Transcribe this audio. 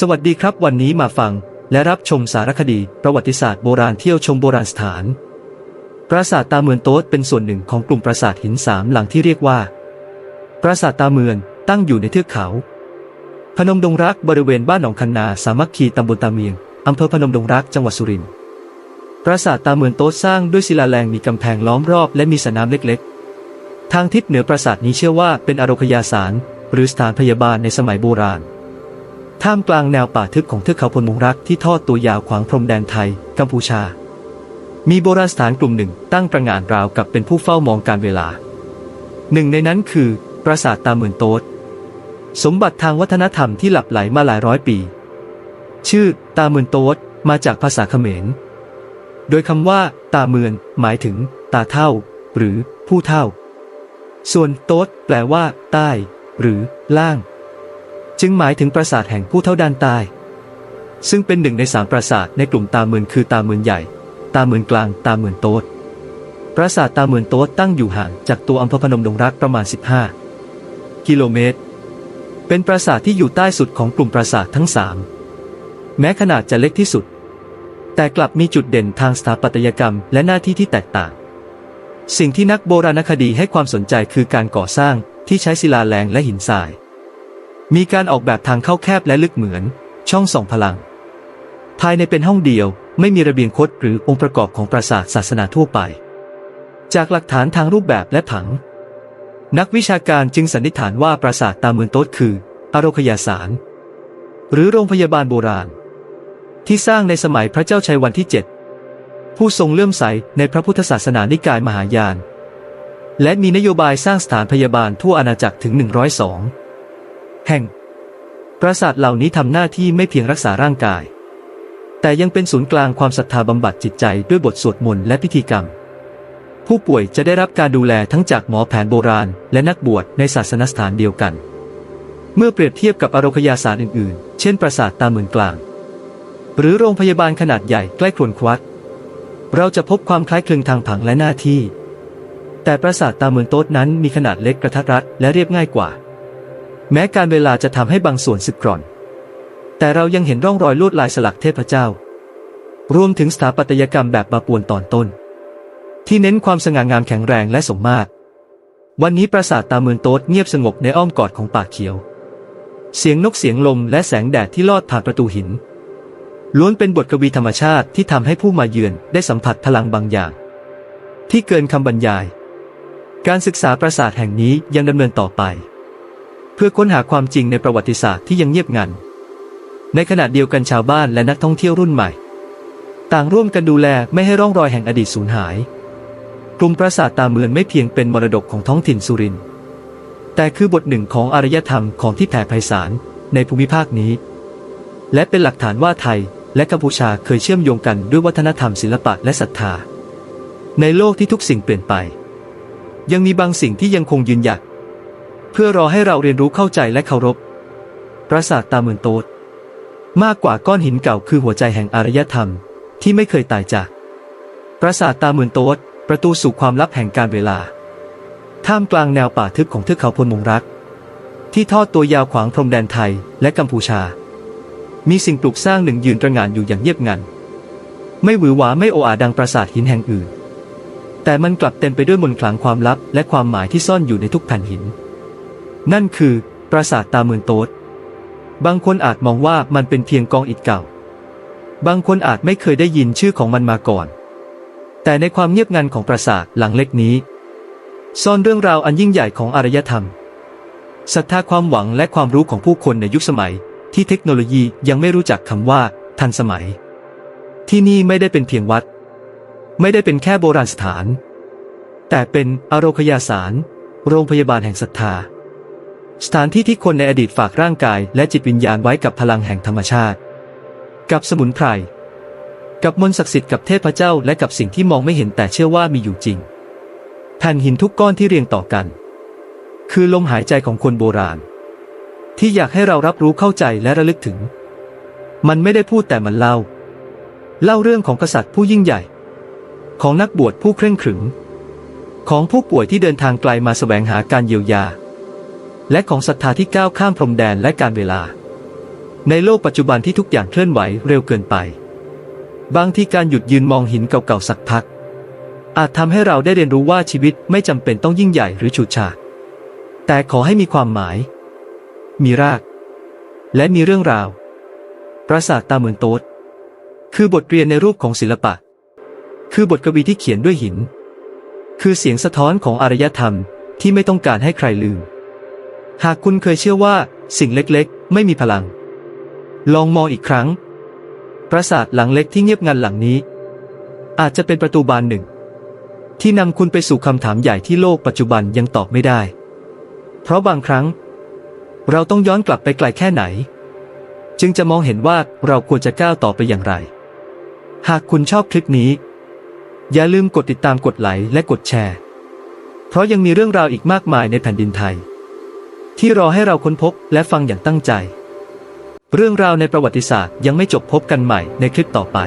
สวัสดีครับวันนี้มาฟัง และรับชมสารคดี ประวัติศาสตร์โบราณเที่ยวชมโบราณสถาน ปราสาทตาเมือนโต๊ดเป็นส่วนหนึ่งของกลุ่มปราสาทหินสามหลังที่เรียกว่า ปราสาทตาเมือนตั้งอยู่ในเทือกเขา พนมดงรักบริเวณบ้านหนองคันนาสามัคคีตำบลตาเมียงอำเภอพนมดงรักจังหวัดสุรินทร์ปราสาทตาเมือนโต๊ดสร้างด้วยศิลาแรงมีกำแพงล้อมรอบและมีสน้ำเล็กๆ ทางทิศเหนือปราสาทนี้เชื่อว่าเป็นอารคยาสารหรือสถานพยาบาลในสมัยโบราณ ท่ามกลางแนวป่าทึบของเทือกเขาพนมงรักที่ทอดตัวยาวขวางพรมแดนไทย กัมพูชา มีโบราณสถานกลุ่มหนึ่งตั้งประงานราวกับเป็นผู้เฝ้ามองการเวลา หนึ่งในนั้นคือ ปราสาทตาเมือนโต๊ดสมบัติทางวัฒนธรรมที่หลับไหลมาหลายร้อยปี ชื่อ ตาเมือนโต๊ดมาจากภาษาเขมร โดยคำว่า ตาเมือน หมายถึง ตาเท่า หรือผู้เท่า ส่วนโต๊ดแปลว่า ใต้ หรือ ล่าง จึงหมายถึงปราสาทแห่งผู้เท่าด้านใต้ ซึ่งเป็นหนึ่งในสามปราสาทในกลุ่มตาเมือนคือตาเมือนใหญ่ ตาเมือนกลาง ตาเมือนโต๊ดปราสาทตาเมือนโต๊ดตั้งอยู่ห่างจากตัวอำเภอพนมดงรักประมาณ 15 กิโลเมตร เป็นปราสาทที่อยู่ใต้สุดของกลุ่มปราสาททั้งสามแม้ขนาดจะเล็กที่สุด แต่กลับมีจุดเด่นทางสถาปัตยกรรมและหน้าที่ที่แตกต่าง สิ่งที่นักโบราณคดีให้ความสนใจคือการก่อสร้างที่ใช้ศิลาแรงและหินทราย มีการออกแบบทางเข้าแคบและลึกเหมือน ช่องส่องพลัง ภายในเป็นห้องเดียว ไม่มีระเบียงคดหรือองค์ประกอบของปราสาทศาสนาทั่วไป จากหลักฐานทางรูปแบบและผัง นักวิชาการจึงสันนิษฐานว่าปราสาทตาเมือนโต๊ดคืออารคยาสาร หรือโรงพยาบาลโบราณ ที่สร้างในสมัยพระเจ้าชัยวันที่ 7 ผู้ทรงเลื่อมใสในพระพุทธศาสนานิกายมหายาน และมีนโยบายสร้างสถานพยาบาลทั่วอาณาจักรถึง 102 แห่ง ปราสาทเหล่านี้ทำหน้าที่ไม่เพียงรักษาร่างกาย แต่ยังเป็นศูนย์กลางความศรัทธาบำบัดจิตใจด้วยบทสวดมนต์และพิธีกรรม ผู้ป่วยจะได้รับการดูแลทั้งจากหมอแผนโบราณ และนักบวชในศาสนสถานเดียวกัน เมื่อเปรียบเทียบกับอารคยาศาสารอื่นๆ เช่นปราสาทตาเมืองกลาง หรือโรงพยาบาลขนาดใหญ่ใกล้ครวนควัดเราจะพบความคล้ายคลึงทางผังและหน้าที่ แต่ปราสาทตาเมืองโต๊ดนั้นมีขนาดเล็กกระทัดรัดและเรียบง่ายกว่า แม้การเวลาจะทำให้บางส่วนสึกกร่อน แต่เรายังเห็นร่องรอยลวดลายสลักเทพเจ้า รวมถึงสถาปัตยกรรมแบบบาปวนตอนต้น ที่เน้นความสง่างามแข็งแรงและสมมาตร วันนี้ปราสาทตาเมืองโต๊ดเงียบสงบในอ้อมกอดของป่าเขียว เสียงนกเสียงลมและแสงแดดที่ลอดผ่านประตูหิน ล้วนเป็นบทกวีธรรมชาติที่ทำให้ผู้มาเยือนได้สัมผัสพลังบางอย่าง ที่เกินคำบรรยาย การศึกษาปราสาทแห่งนี้ยังดำเนินต่อไป พื่อค้นหาความจริงในประวัติศาสตร์ที่ยังเงียบงัน ในขณะเดียวกันชาวบ้านและนักท่องเที่ยวรุ่นใหม่ ต่างร่วมกันดูแลไม่ให้ร่องรอยแห่งอดีตสูญหาย กลุ่มปราสาทตาเมือนไม่เพียงเป็นมรดกของท้องถิ่นสุรินทร์แต่คือบทหนึ่งของอารยธรรมของที่แผ่ไพศาลในภูมิภาคนี้ และเป็นหลักฐานว่าไทยและกัมพูชาเคยเชื่อมโยงกันด้วยวัฒนธรรมศิลปะและศรัทธา ในโลกที่ทุกสิ่งเปลี่ยนไป ยังมีบางสิ่งที่ยังคงยืนหยัด เพื่อรอให้เราเรียนรู้เข้าใจและเคารพ ปราสาทตาเมือนโตดมากกว่าก้อนหินเก่าคือหัวใจแห่งอารยธรรม ที่ไม่เคยตายจาก ปราสาทตาเมือนโตดประตูสู่ความลับแห่งการเวลา ท่ามกลางแนวป่าทึบของเทือกเขาพนมงรัก ที่ทอดตัวยาวขวางพรมแดนไทยและกัมพูชา มีสิ่งปลูกสร้างหนึ่งยืนตระหง่านอยู่อย่างเงียบงัน ไม่หวือหวาไม่โออาดังปราสาทหินแห่งอื่น แต่มันกลับเต็มไปด้วยมนต์ขลังความลับและความหมายที่ซ่อนอยู่ในทุกแผ่นหิน นั่นคือปราสาทตาเมืองโต๊ดบางคนอาจมองว่ามันเป็นเพียงกองอิฐเก่า บางคนอาจไม่เคยได้ยินชื่อของมันมาก่อน แต่ในความเงียบงันของปราสาทหลังเล็กนี้ ซ่อนเรื่องราวอันยิ่งใหญ่ของอารยธรรมศรัทธาความหวังและความรู้ของผู้คนในยุคสมัย ที่เทคโนโลยียังไม่รู้จักคำว่า ทันสมัย ที่นี่ไม่ได้เป็นเพียงวัด ไม่ได้เป็นแค่โบราณสถาน แต่เป็นอโรคยาสาร โรงพยาบาลแห่งศรัทธา สถานที่ที่คนในอดีตฝากร่างกาย และจิตวิญญาณไว้กับพลังแห่งธรรมชาติ กับสมุนไพร กับมนต์ศักดิ์สิทธิ์กับเทพเจ้า และกับสิ่งที่มองไม่เห็นแต่เชื่อว่ามีอยู่จริง แผ่นหินทุกก้อนที่เรียงต่อกัน คือลมหายใจของคนโบราณ ที่อยากให้เรารับรู้เข้าใจและระลึกถึง มันไม่ได้พูดแต่มันเล่า เล่าเรื่องของกษัตริย์ผู้ยิ่งใหญ่ ของนักบวชผู้เคร่งขรึมของผู้ป่วยที่เดินทางไกลมาแสวงหาการเยียวยา และของศรัทธาที่ก้าวข้ามพรมแดนและการเวลา ในโลกปัจจุบันที่ทุกอย่างเคลื่อนไหวเร็วเกินไป บางทีการหยุดยืนมองหินเก่าๆสักพัก อาจทำให้เราได้เรียนรู้ว่าชีวิตไม่จำเป็นต้องยิ่งใหญ่หรือฉูดฉาดแต่ขอให้มีความหมาย มีราก และมีเรื่องราว ปราสาทตาเหมือนโต๊ดคือบทเรียนในรูปของศิลปะ คือบทกวีที่เขียนด้วยหิน คือเสียงสะท้อนของอารยธรรมที่ไม่ต้องการให้ใครลืม หากคุณเคยเชื่อว่าสิ่งเล็กๆ ไม่มีพลัง ลองมองอีกครั้ง ปราสาทหลังเล็กที่เงียบงันหลังนี้ อาจจะเป็นประตูบานหนึ่ง ที่นำคุณไปสู่คำถามใหญ่ที่โลกปัจจุบันยังตอบไม่ได้ เพราะบางครั้ง เราต้องย้อนกลับไปไกลแค่ไหน จึงจะมองเห็นว่าเราควรจะก้าวต่อไปอย่างไร หากคุณชอบคลิปนี้ อย่าลืมกดติดตามกดไลค์และกดแชร์ เพราะยังมีเรื่องราวอีกมากมายในแผ่นดินไทย ที่รอให้เราค้นพบและฟังอย่างตั้งใจ เรื่องราวในประวัติศาสตร์ยังไม่จบพบกันใหม่ในคลิปต่อไป